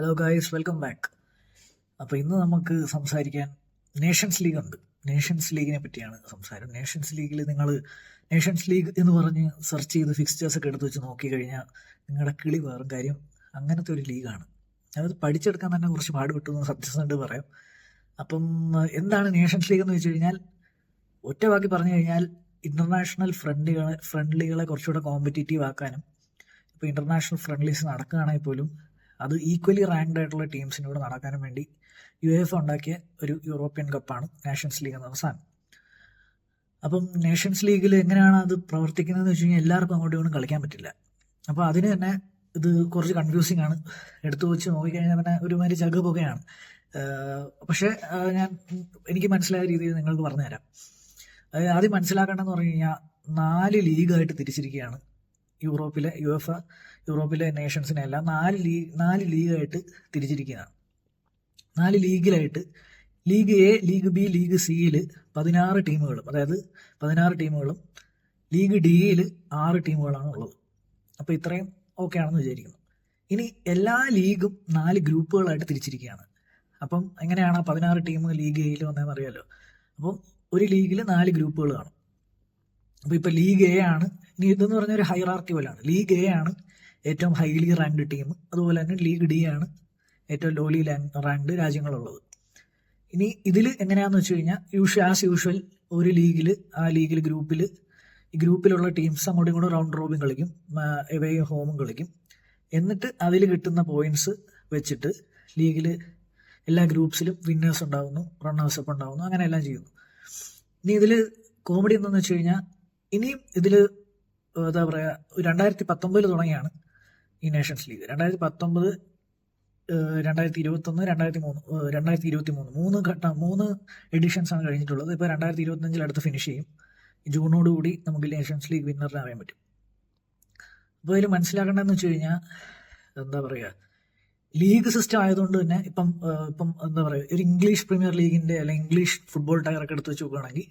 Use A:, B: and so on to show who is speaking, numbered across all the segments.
A: Hello guys welcome back അപ്പോൾ ഇന്ന് നമുക്ക് സംസാരിക്കാൻ നേഷൻസ് ലീഗ് ഉണ്ട്. നേഷൻസ് ലീഗിനെ പറ്റിയാണ് സംസാരം. നേഷൻസ് ലീഗിൽ നിങ്ങൾ നേഷൻസ് ലീഗ് എന്ന് പറഞ്ഞ് സെർച്ച് ചെയ്ത് ഫിക്സ്റ്റേഴ്സ് ഒക്കെ എടുത്ത് വെച്ച് നോക്കി കഴിഞ്ഞാൽ നിങ്ങളുടെ കിളി വേറും കാര്യം അങ്ങനത്തെ ഒരു ലീഗാണ് അത് പഠിച്ചെടുക്കാൻ തന്നെ കുറച്ച് പാടുപെട്ടു എന്ന് സത്യസന്ധ പറയാം. അപ്പം എന്താണ് നേഷൻസ് ലീഗ് എന്ന് വെച്ച് കഴിഞ്ഞാൽ? ഒറ്റ പറഞ്ഞു കഴിഞ്ഞാൽ ഇന്റർനാഷണൽ ഫ്രണ്ട്ലികളെ ഫ്രണ്ട്ലികളെ കുറച്ചുകൂടെ കോമ്പറ്റീറ്റീവ് ആക്കാനും ഇപ്പോൾ ഇന്റർനാഷണൽ ഫ്രണ്ട്ലീസ് നടക്കുകയാണെങ്കിൽ പോലും അത് ഈക്വലി റാങ്ക്ഡ് ആയിട്ടുള്ള ടീംസിനോട് നടക്കാനും വേണ്ടി യു എഫ് ഉണ്ടാക്കിയ ഒരു യൂറോപ്യൻ കപ്പാണ് നാഷൻസ് ലീഗ് എന്ന സാധനം അപ്പം നേഷൻസ് ലീഗിൽ എങ്ങനെയാണ് അത് പ്രവർത്തിക്കുന്നതെന്ന് വെച്ച് കഴിഞ്ഞാൽ എല്ലാവർക്കും അങ്ങോട്ടും ഇങ്ങോട്ടും കളിക്കാൻ പറ്റില്ല. അപ്പോൾ അതിന് തന്നെ ഇത് കുറച്ച് കൺഫ്യൂസിംഗ് ആണ്. എടുത്തു വെച്ച് നോക്കിക്കഴിഞ്ഞാൽ തന്നെ ഒരുമാതിരി ചക പുകയാണ് പക്ഷേ ഞാൻ എനിക്ക് മനസ്സിലായ രീതിയിൽ നിങ്ങൾക്ക് പറഞ്ഞുതരാം. ആദ്യം മനസ്സിലാക്കേണ്ടതെന്ന് പറഞ്ഞു കഴിഞ്ഞാൽ നാല് ലീഗായിട്ട് തിരിച്ചിരിക്കുകയാണ്. യൂറോപ്പിലെ യു എഫ് യൂറോപ്പിലെ നേഷൻസിനെ എല്ലാം നാല് ലീഗ് നാല് ലീഗായിട്ട് തിരിച്ചിരിക്കുകയാണ്. നാല് ലീഗിലായിട്ട് league A league B league സിയിൽ പതിനാറ് ടീമുകളും അതായത് പതിനാറ് ടീമുകളും ലീഗ് ഡിയിൽ ആറ് ടീമുകളാണ് ഉള്ളത്. അപ്പോൾ ഇത്രയും ഓക്കെ ആണെന്ന് വിചാരിക്കുന്നു. ഇനി എല്ലാ ലീഗും നാല് ഗ്രൂപ്പുകളായിട്ട് തിരിച്ചിരിക്കുകയാണ്. അപ്പം എങ്ങനെയാണ് ആ പതിനാറ് ടീം ലീഗ് എയിൽ വന്നതെന്ന് അറിയാമല്ലോ അപ്പം ഒരു ലീഗിൽ നാല് ഗ്രൂപ്പുകൾ കാണും. അപ്പോൾ ഇപ്പോൾ ലീഗ് എ ആണ് ഇതെന്ന് പറഞ്ഞ ഒരു ഹൈറാർക്കി പോലെയാണ് ലീഗ് എ ആണ് ഏറ്റവും ഹൈലി റാങ്ക്ഡ് ടീം അതുപോലെ തന്നെ ലീഗ് ഡി ആണ് ഏറ്റവും ലോലി റാങ്ക്ഡ് രാജ്യങ്ങളുള്ളത്. ഇനി ഇതിൽ എങ്ങനെയാണെന്ന് വെച്ച് കഴിഞ്ഞാൽ യൂഷ്വൽ ആസ് യൂഷ്വൽ ഒരു ലീഗിൽ ആ ലീഗിൽ ഗ്രൂപ്പിൽ ഈ ഗ്രൂപ്പിലുള്ള ടീംസ് അങ്ങോട്ടും ഇങ്ങോട്ടും റൗണ്ട് റോബിൻ കളിക്കും എവേയും ഹോമും കളിക്കും. എന്നിട്ട് അതിൽ കിട്ടുന്ന പോയിന്റ്സ് വെച്ചിട്ട് ലീഗിൽ എല്ലാ ഗ്രൂപ്പ്സിലും വിന്നേഴ്സ് ഉണ്ടാകുന്നു റണ്ണേഴ്സ് അപ്പ് ഉണ്ടാകുന്നു അങ്ങനെ എല്ലാം ചെയ്യുന്നു. ഇനി ഇതിൽ കോമഡി എന്താണെന്ന് വെച്ച് കഴിഞ്ഞാൽ ഇനിയും ഇതിൽ എന്താ പറയുക രണ്ടായിരത്തി പത്തൊമ്പതിൽ തുടങ്ങിയാണ് ഈ നേഷൻസ് ലീഗ് രണ്ടായിരത്തി പത്തൊമ്പത് രണ്ടായിരത്തി ഇരുപത്തൊന്ന് രണ്ടായിരത്തി മൂന്ന് രണ്ടായിരത്തി ഇരുപത്തി മൂന്ന് മൂന്ന് ഘട്ടം മൂന്ന് എഡിഷൻസ് ആണ് കഴിഞ്ഞിട്ടുള്ളത്. ഇപ്പോൾ രണ്ടായിരത്തി ഇരുപത്തഞ്ചിൽ അടുത്ത് ഫിനിഷ് ചെയ്യും. ജൂണോടുകൂടി നമുക്ക് നേഷൻസ് ലീഗ് വിന്നറിനെ അറിയാൻ പറ്റും. അപ്പോൾ ഇതിൽ മനസ്സിലാക്കേണ്ടതെന്ന് വെച്ച് കഴിഞ്ഞാൽ എന്താ പറയുക ലീഗ് സിസ്റ്റം ആയതുകൊണ്ട് തന്നെ ഇപ്പം ഇപ്പം എന്താ പറയുക ഒരു ഇംഗ്ലീഷ് പ്രീമിയർ ലീഗിന്റെ അല്ലെങ്കിൽ ഇംഗ്ലീഷ് ഫുട്ബോൾ ടയറൊക്കെ എടുത്ത് വെച്ച് നോക്കുകയാണെങ്കിൽ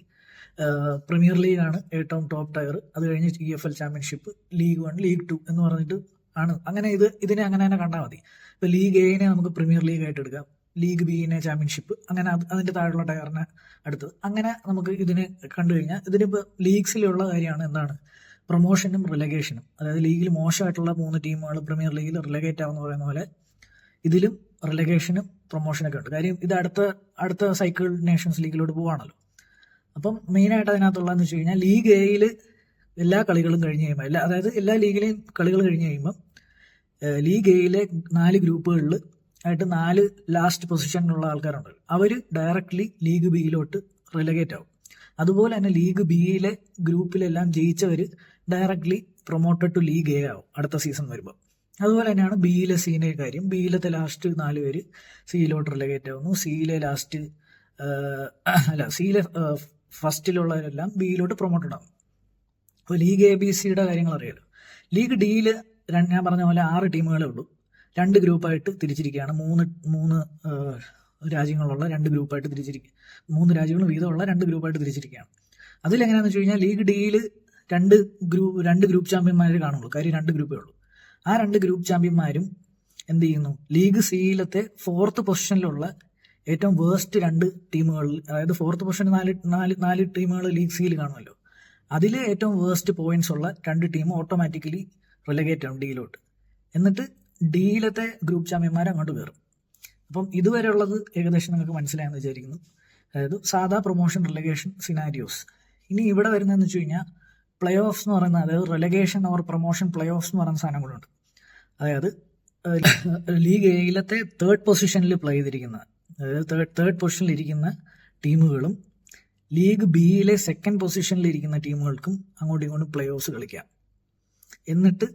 A: പ്രീമിയർ ലീഗാണ് ഏറ്റവും ടോപ്പ് ടയർ അത് കഴിഞ്ഞ് E F L championship league one league two എന്ന് പറഞ്ഞിട്ട് ആണ്. അങ്ങനെ ഇത് ഇതിനെ അങ്ങനെ തന്നെ കണ്ടാൽ മതി. ഇപ്പോൾ ലീഗ് എനെ നമുക്ക് പ്രീമിയർ ലീഗ് ആയിട്ട് എടുക്കാം. ലീഗ് ബിയിനെ ചാമ്പ്യൻഷിപ്പ് അങ്ങനെ അത് അതിന്റെ താഴെയുള്ള ടയറിനെ അടുത്ത് അങ്ങനെ നമുക്ക് ഇതിനെ കണ്ടു കഴിഞ്ഞാൽ ഇതിനിപ്പോൾ ലീഗ്സിലുള്ള കാര്യമാണ് എന്താണ്? പ്രൊമോഷനും റിലഗേഷനും അതായത് ലീഗിൽ മോശമായിട്ടുള്ള മൂന്ന് ടീമുകൾ പ്രീമിയർ ലീഗിൽ റിലഗേറ്റ് ആവുന്ന പറയുന്ന പോലെ ഇതിലും റിലഗേഷനും പ്രൊമോഷനൊക്കെ ഉണ്ട്. കാര്യം ഇത് അടുത്ത അടുത്ത സൈക്കിൾ നേഷൻസ് ലീഗിലോട്ട് പോവാണല്ലോ. അപ്പം മെയിനായിട്ട് അതിനകത്തുള്ളതെന്ന് വെച്ച് കഴിഞ്ഞാൽ ലീഗ് എയിൽ എല്ലാ കളികളും കഴിഞ്ഞ് കഴിയുമ്പോൾ എല്ലാ അതായത് എല്ലാ ലീഗിലെയും കളികൾ കഴിഞ്ഞ് കഴിയുമ്പം ലീഗ് എയിലെ നാല് ഗ്രൂപ്പുകളിൽ ആയിട്ട് നാല് ലാസ്റ്റ് പൊസിഷനിലുള്ള ആൾക്കാരുണ്ട്. അവർ ഡയറക്റ്റ്ലി ലീഗ് ബിയിലോട്ട് റിലഗേറ്റ് ആവും. അതുപോലെ തന്നെ ലീഗ് ബിയിലെ ഗ്രൂപ്പിലെല്ലാം ജയിച്ചവർ directly promoted to league A ആവും അടുത്ത സീസൺ വരുമ്പോൾ അതുപോലെ തന്നെയാണ് ബിയിലെ സീനെ കാര്യം. ബിയിലത്തെ ലാസ്റ്റ് നാല് പേര് സിയിലോട്ട് റിലഗേറ്റ് ആവുന്നു സിയിലെ ലാസ്റ്റ് അല്ല സിയിലെ ഫസ്റ്റിലുള്ളവരെല്ലാം ബിയിലോട്ട് പ്രൊമോട്ട് ആവും അപ്പോൾ ലീഗ് എ ബി സിയുടെ കാര്യങ്ങൾ അറിയാലോ. ലീഗ് ഡിയിൽ ഞാൻ പറഞ്ഞ പോലെ ആറ് ടീമുകളേ ഉള്ളൂ. രണ്ട് ഗ്രൂപ്പായിട്ട് തിരിച്ചിരിക്കുകയാണ് മൂന്ന് മൂന്ന് രാജ്യങ്ങളുള്ള രണ്ട് ഗ്രൂപ്പായിട്ട് തിരിച്ചിരിക്കുക മൂന്ന് രാജ്യങ്ങൾ വീതമുള്ള രണ്ട് ഗ്രൂപ്പായിട്ട് തിരിച്ചിരിക്കുകയാണ് അതിലെങ്ങനെയാണെന്ന് വെച്ച് കഴിഞ്ഞാൽ ലീഗ് ഡിയിൽ രണ്ട് ഗ്രൂപ്പ് രണ്ട് ഗ്രൂപ്പ് ചാമ്പ്യന്മാരെ കാണുള്ളൂ. കാര്യം രണ്ട് ഗ്രൂപ്പേ ഉള്ളൂ. ആ രണ്ട് ഗ്രൂപ്പ് ചാമ്പ്യന്മാരും എന്ത് ചെയ്യുന്നു? ലീഗ് സിയിലത്തെ ഫോർത്ത് പൊസിഷനിലുള്ള ഏറ്റവും വേസ്റ്റ് രണ്ട് ടീമുകളിൽ അതായത് ഫോർത്ത് പൊസിഷൻ നാല് നാല് നാല് ടീമുകൾ ലീഗ് സിയിൽ കാണുമല്ലോ. അതിൽ ഏറ്റവും വേസ്റ്റ് പോയിന്റ്സ് ഉള്ള രണ്ട് ടീം ഓട്ടോമാറ്റിക്കലി റിലഗേറ്റ് ആവും ഡിയിലോട്ട്. എന്നിട്ട് ഡിയിലത്തെ ഗ്രൂപ്പ് ചാമ്പ്യന്മാർ അങ്ങോട്ട് കയറും. അപ്പം ഇതുവരെ ഉള്ളത് ഏകദേശം നിങ്ങൾക്ക് മനസ്സിലായെന്ന് വിചാരിക്കുന്നു. അതായത് സാധാ പ്രൊമോഷൻ റിലഗേഷൻ സിനാരിയോസ് ഇനി ഇവിടെ വരുന്നതെന്ന് വെച്ച് കഴിഞ്ഞാൽ പ്ലേ ഓഫ്സ് എന്ന് പറയുന്ന അതായത് relegation or promotion play offs എന്ന് പറയുന്ന സാധനങ്ങളുണ്ട് അതായത് ലീഗ് എയിലത്തെ തേർഡ് പൊസിഷനിൽ പ്ലേ ചെയ്തിരിക്കുന്ന അതായത് തേർഡ് തേർഡ് പൊസിഷനിൽ ഇരിക്കുന്ന ടീമുകളും ലീഗ് ബിയിലെ സെക്കൻഡ് പൊസിഷനിൽ ഇരിക്കുന്ന ടീമുകൾക്കും അങ്ങോട്ടും ഇങ്ങോട്ടും പ്ലേ ഓഫ്സ് കളിക്കാം. എന്നിട്ട്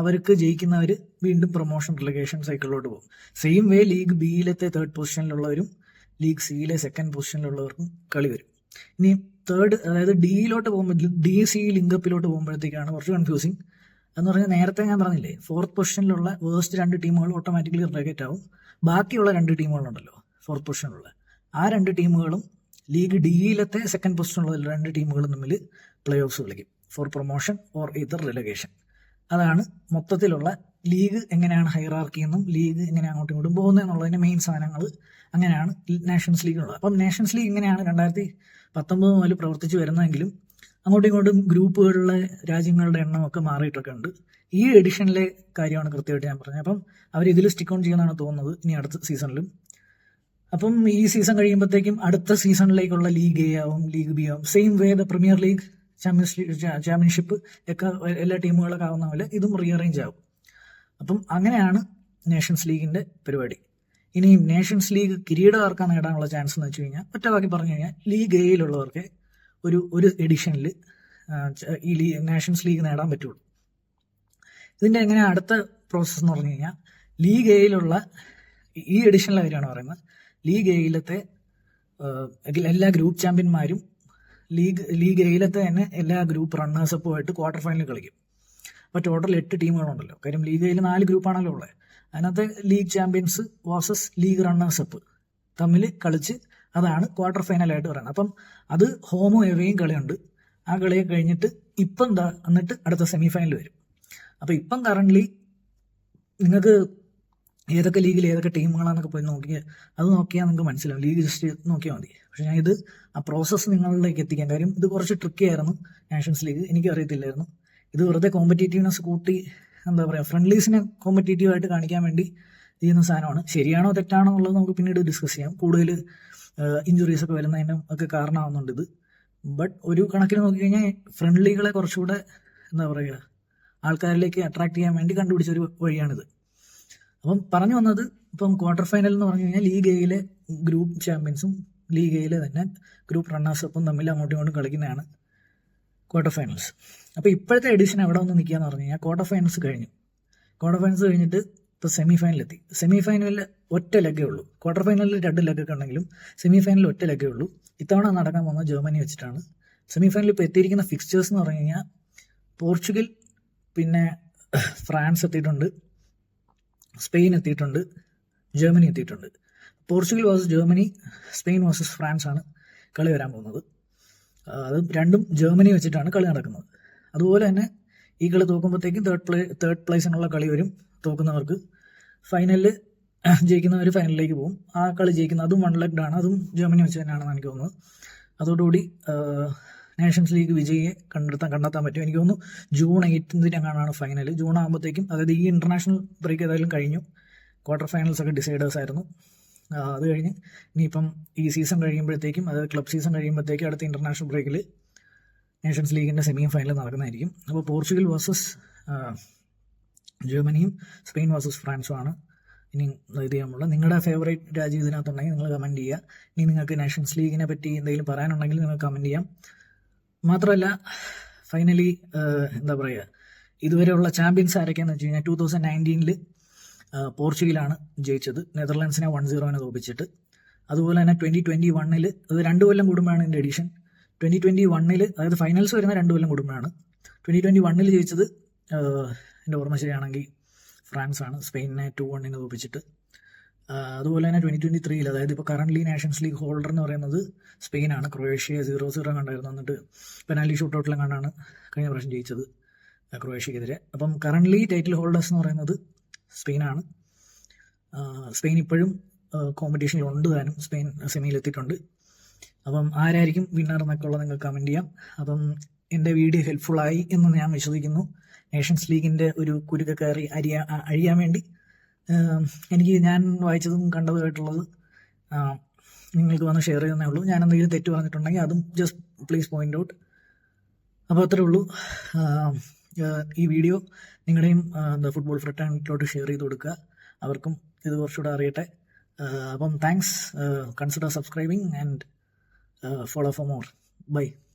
A: അവർക്ക് ജയിക്കുന്നവർ വീണ്ടും പ്രൊമോഷൻ റിലഗേഷൻ സൈക്കിളിലോട്ട് പോകും. സെയിം വേ ലീഗ് ബിയിലത്തെ തേർഡ് പൊസിഷനിലുള്ളവരും ലീഗ് സിയിലെ സെക്കൻഡ് പൊസിഷനിലുള്ളവർക്കും കളി വരും. ഇനി തേർഡ് അതായത് ഡിയിലോട്ട് പോകുമ്പോൾ ഡി സി ലിങ്കപ്പിലോട്ട് പോകുമ്പോഴത്തേക്കാണ് കുറച്ച് കൺഫ്യൂസിങ് എന്ന് പറഞ്ഞാൽ നേരത്തെ ഞാൻ പറഞ്ഞില്ലേ ഫോർത്ത് പൊസിഷനിലുള്ള വേഴ്സ്റ്റ് രണ്ട് ടീമുകൾ ഓട്ടോമാറ്റിക്കലി റിലേറ്റ് ആവും. ബാക്കിയുള്ള രണ്ട് ടീമുകളുണ്ടല്ലോ ഫോർത്ത് പൊസിഷനിലുള്ള ആ രണ്ട് ടീമുകളും ലീഗ് ഡിയിലത്തെ സെക്കൻഡ് പൊസിഷനിലുള്ള രണ്ട് ടീമുകളും തമ്മിൽ പ്ലേ ഓഫ്സ് കളിക്കും. For promotion or either relegation അതാണ് മൊത്തത്തിലുള്ള ലീഗ് എങ്ങനെയാണ് ഹൈറാർക്കി എന്നും ലീഗ് എങ്ങനെയാണ് അങ്ങോട്ടും ഇങ്ങോട്ടും പോകുന്നത് എന്നുള്ളതിന്റെ മെയിൻ സാധനങ്ങൾ അങ്ങനെയാണ് നാഷൻസ് ലീഗിനുള്ളത് അപ്പം നാഷൻസ് ലീഗ് എങ്ങനെയാണ് രണ്ടായിരത്തി പത്തൊമ്പത് മുതൽ പ്രവർത്തിച്ചു വരുന്നതെങ്കിലും അങ്ങോട്ടും ഇങ്ങോട്ടും ഗ്രൂപ്പുകളിലെ രാജ്യങ്ങളുടെ എണ്ണമൊക്കെ മാറിയിട്ടൊക്കെ ഉണ്ട്. ഈ എഡിഷനിലെ കാര്യമാണ് കൃത്യമായിട്ട് ഞാൻ പറഞ്ഞത്. അപ്പം അവർ ഇതിൽ സ്റ്റിക്ക് ഓൺ ചെയ്യുന്നതാണ് തോന്നുന്നത് ഇനി അടുത്ത സീസണിലും അപ്പം ഈ സീസൺ കഴിയുമ്പോഴത്തേക്കും അടുത്ത സീസണിലേക്കുള്ള ലീഗ് എ ആവും ലീഗ് ബി ആവും. Same way the Premier League Champions League Championship ഒക്കെ എല്ലാ ടീമുകളൊക്കെ ആവുന്ന പോലെ ഇതും റീഅറേഞ്ച് ആവും അപ്പം അങ്ങനെയാണ് നേഷൻസ് ലീഗിന്റെ പരിപാടി. ഇനി നേഷൻസ് ലീഗ് കിരീടം ആർക്കാ നേടാനുള്ള ചാൻസ് എന്ന് വെച്ച് കഴിഞ്ഞാൽ ഒറ്റ പറഞ്ഞു കഴിഞ്ഞാൽ ലീഗ് എയിലുള്ളവർക്ക് ഒരു ഒരു എഡിഷനിൽ ഈ ലീ നാഷൻസ് ലീഗ് നേടാൻ പറ്റുള്ളൂ. ഇതിന്റെ എങ്ങനെ അടുത്ത പ്രോസസ്സ് എന്ന് പറഞ്ഞു കഴിഞ്ഞാൽ ലീഗ് എയിലുള്ള ഈ എഡിഷനിലെ കാര്യമാണ് പറയുന്നത്. ലീഗ് എയിലത്തെ എല്ലാ ഗ്രൂപ്പ് ചാമ്പ്യന്മാരും ലീഗ് ലീഗ് എയിലത്തെ തന്നെ എല്ലാ ഗ്രൂപ്പ് റണ്ണേഴ്സപ്പുമായിട്ട് ക്വാർട്ടർ ഫൈനൽ കളിക്കും. അപ്പോൾ ടോട്ടൽ എട്ട് ടീമുകളുണ്ടല്ലോ കാര്യം ലീഗ് എയിൽ നാല് ഗ്രൂപ്പാണല്ലോ ഉള്ളത് അതിനകത്ത് league champions versus league runners up തമ്മിൽ കളിച്ച് അതാണ് ക്വാർട്ടർ ഫൈനലായിട്ട് പറയുന്നത്. അപ്പം അത് ഹോമും എവയും കളിയുണ്ട്. ആ കളിയെ കഴിഞ്ഞിട്ട് ഇപ്പം എന്താ എന്നിട്ട് അടുത്ത സെമി ഫൈനൽ വരും. അപ്പം ഇപ്പം കറന്റ്ലി നിങ്ങൾക്ക് ഏതൊക്കെ ലീഗിൽ ഏതൊക്കെ ടീമുകളാണെന്നൊക്കെ പോയി നോക്കിയാൽ അത് നോക്കിയാൽ നിങ്ങൾക്ക് മനസ്സിലാവും. ലീഗ് ജസ്റ്റ് നോക്കിയാൽ മതി. പക്ഷെ ഞാൻ ഇത് ആ പ്രോസസ്സ് നിങ്ങളിലേക്ക് എത്തിക്കാൻ. കാര്യം ഇത് കുറച്ച് ട്രിക്കി ആയിരുന്നു നാഷൻസ് ലീഗ് എനിക്ക് അറിയത്തില്ലായിരുന്നു. ഇത് വെറുതെ കോമ്പറ്റേറ്റീവ്നെസ് കൂട്ടി എന്താ പറയുക ഫ്രണ്ട്ലീസിനെ കോമ്പറ്റേറ്റീവ് ആയിട്ട് കാണിക്കാൻ വേണ്ടി ചെയ്യുന്ന സാധനമാണ്. ശരിയാണോ തെറ്റാണോ എന്നുള്ളത് നമുക്ക് പിന്നീട് ഡിസ്കസ് ചെയ്യാം. കൂടുതൽ ഇഞ്ചുറീസ് ഒക്കെ വരുന്നതിനും ഒക്കെ കാരണമാവുന്നുണ്ട് ഇത്. ബട്ട് ഒരു കണക്കിന് നോക്കിക്കഴിഞ്ഞാൽ ഫ്രണ്ട്ലികളെ കുറച്ചുകൂടെ എന്താ പറയുക ആൾക്കാരിലേക്ക് അട്രാക്ട് ചെയ്യാൻ വേണ്ടി കണ്ടുപിടിച്ച ഒരു വഴിയാണിത്. അപ്പം പറഞ്ഞു വന്നത് ഇപ്പം ക്വാർട്ടർ ഫൈനൽ എന്ന് പറഞ്ഞു കഴിഞ്ഞാൽ ലീഗ് എയിലെ ഗ്രൂപ്പ് ചാമ്പ്യൻസും ലീഗ് എയിലെ തന്നെ ഗ്രൂപ്പ് റണ്ണേഴ്സൊപ്പം തമ്മിൽ അങ്ങോട്ടും ഇങ്ങോട്ടും കളിക്കുന്നതാണ് ക്വാർട്ടർ ഫൈനൽസ് അപ്പോൾ ഇപ്പോഴത്തെ എഡിഷൻ എവിടെ വന്ന് നിൽക്കുക എന്ന് പറഞ്ഞു കഴിഞ്ഞാൽ ക്വാർട്ടർ ഫൈനൽസ് കഴിഞ്ഞു. ക്വാർട്ടർ ഫൈനൽസ് കഴിഞ്ഞിട്ട് ഇപ്പോൾ സെമി ഫൈനലെത്തി സെമി ഫൈനലിൽ ഒറ്റ ലെഗേ ഉള്ളൂ. ക്വാർട്ടർ ഫൈനലിൽ രണ്ട് ലെഗൊക്കെ ഉണ്ടെങ്കിലും സെമി ഫൈനലിൽ ഒറ്റ ലെഗേ ഉള്ളൂ. ഇത്തവണ നടക്കാൻ പോകുന്നത് ജർമ്മനി വെച്ചിട്ടാണ്. സെമി ഫൈനലിൽ ഇപ്പോൾ എത്തിയിരിക്കുന്ന ഫിക്സ്ചേഴ്സ് എന്ന് പറഞ്ഞു കഴിഞ്ഞാൽ പോർച്ചുഗൽ പിന്നെ ഫ്രാൻസ് എത്തിയിട്ടുണ്ട്. സ്പെയിൻ എത്തിയിട്ടുണ്ട്. ജർമ്മനി എത്തിയിട്ടുണ്ട്. Portugal versus Germany Spain versus France ആണ് കളി വരാൻ പോകുന്നത്. അത് രണ്ടും ജർമ്മനി വെച്ചിട്ടാണ് കളി നടക്കുന്നത്. അതുപോലെ തന്നെ ഈ കളി തോക്കുമ്പോഴത്തേക്കും തേർഡ് പ്ലേ തേർഡ് പ്ലേസിനുള്ള കളി വരും തോക്കുന്നവർക്ക് ഫൈനലിൽ ജയിക്കുന്നവർ ഫൈനലിലേക്ക് പോകും. ആ കളി ജയിക്കുന്ന അതും വൺ ലെഗ്ഡ് ആണ് അതും ജർമ്മനി വെച്ച് തന്നെയാണെന്ന് എനിക്ക് തോന്നുന്നത്. അതോടുകൂടി നേഷൻസ് ലീഗ് വിജയിയെ കണ്ടെത്താൻ കണ്ടെത്താൻ പറ്റും. എനിക്ക് തോന്നുന്നു ജൂൺ എയ്റ്റിനെങ്ങാനാണ് ഫൈനൽ ജൂൺ ആകുമ്പോഴത്തേക്കും അതായത് ഈ ഇന്റർനാഷണൽ ബ്രേക്ക് ഏതായാലും കഴിഞ്ഞു. ക്വാർട്ടർ ഫൈനൽസ് ഒക്കെ ഡിസൈഡേഴ്സ് ആയിരുന്നു. അത് കഴിഞ്ഞ് ഇനിയിപ്പം ഈ സീസൺ കഴിയുമ്പോഴത്തേക്കും അതായത് ക്ലബ് സീസൺ കഴിയുമ്പോഴത്തേക്കും അടുത്ത ഇന്റർനാഷണൽ ബ്രേക്കിൽ നേഷൻസ് ലീഗിന്റെ സെമിയും ഫൈനൽ നടക്കുന്നതായിരിക്കും. അപ്പോൾ പോർച്ചുഗൽ വേഴ്സസ് ജർമ്മനിയും സ്പെയിൻ വേഴ്സസ് ഫ്രാൻസും ആണ് ഇനി ഇത് ചെയ്യാനുള്ളത്. നിങ്ങളുടെ ഫേവറേറ്റ് രാജ്യം ഇതിനകത്തുണ്ടെങ്കിൽ നിങ്ങൾ കമന്റ് ചെയ്യുക. ഇനി നിങ്ങൾക്ക് നാഷൻസ് ലീഗിനെ പറ്റി എന്തെങ്കിലും പറയാനുണ്ടെങ്കിൽ നിങ്ങൾ കമന്റ് ചെയ്യാം. മാത്രമല്ല ഫൈനലി എന്താ പറയുക ഇതുവരെയുള്ള ചാമ്പ്യൻസ് ആരൊക്കെയാണെന്ന് വെച്ച് കഴിഞ്ഞാൽ ടൂ തൗസൻഡ് നയന്റീനിൽ പോർച്ചുഗലാണ് ജയിച്ചത്. നെതർലാൻഡ്സിനെ വൺ സീറോനെ തോപ്പിച്ചിട്ട്. അതുപോലെ തന്നെ ട്വന്റി ട്വന്റി വണ്ണിൽ അത് രണ്ട് കൊല്ലം കൂടുമ്പോഴാണ് എന്റെ എഡിഷൻ ട്വന്റി ട്വന്റി വണ്ണിൽ അതായത് ഫൈനൽസ് വരുന്ന രണ്ട് കൊല്ലം കൂടുമ്പോഴാണ്. ട്വന്റി ട്വന്റി വണ്ണിൽ ജയിച്ചത് എന്റെ ഓർമ്മ ശരിയാണെങ്കിൽ ഫ്രാൻസ് ആണ് സ്പെയിനിനെ ടു വണ്ണിന് തോപ്പിച്ചിട്ട്. അതുപോലെ തന്നെ ട്വന്റി ട്വന്റി ത്രീയിൽ അതായത് ഇപ്പോൾ കറന്റ്ലി നാഷൻസ് ലീഗ് ഹോൾഡർ എന്ന് പറയുന്നത് സ്പെയിനാണ്. ക്രൊയേഷ്യ സീറോ സീറോ കണ്ടായിരുന്നു. എന്നിട്ട് പെനാൽറ്റി ഷൂട്ട് ഔട്ടിലും കണ്ടാണ് കഴിഞ്ഞ പ്രാവശ്യം ജയിച്ചത് ക്രൊയേഷ്യക്കെതിരെ. അപ്പം കറന്റ്ലി ടൈറ്റിൽ ഹോൾഡേഴ്സ് എന്ന് പറയുന്നത് സ്പെയിനാണ്. സ്പെയിൻ ഇപ്പോഴും കോമ്പറ്റീഷനിൽ ഉണ്ട് താനും. സ്പെയിൻ സെമിയിലെത്തിയിട്ടുണ്ട്. അപ്പം ആരായിരിക്കും വിന്നർ എന്നൊക്കെ ഉള്ളത് നിങ്ങൾക്ക് കമന്റ് ചെയ്യാം. അപ്പം എന്റെ വീഡിയോ ഹെൽപ്ഫുള്ളായി എന്ന് ഞാൻ വിശ്വസിക്കുന്നു. നേഷൻസ് ലീഗിന്റെ ഒരു കുരുക്ക കയറി അരിയാ അഴിയാൻ വേണ്ടി. എനിക്ക് ഞാൻ വായിച്ചതും കണ്ടതുമായിട്ടുള്ളത് നിങ്ങൾക്ക് വന്ന് ഷെയർ ചെയ്യുന്നേ ഉള്ളൂ. ഞാൻ എന്തെങ്കിലും തെറ്റ് പറഞ്ഞിട്ടുണ്ടെങ്കിൽ അതും ജസ്റ്റ് പ്ലീസ് പോയിന്റ് ഔട്ട് അപ്പോൾ അത്രേ ഉള്ളൂ. ഈ വീഡിയോ നിങ്ങളുടെയും എന്താ ഫുട്ബോൾ ഫ്രട്ടാനിറ്റിലോട്ട് ഷെയർ ചെയ്ത് കൊടുക്കുക. അവർക്കും ഇത് കുറച്ചുകൂടെ അറിയട്ടെ. അപ്പം thanks consider subscribing and follow for more bye.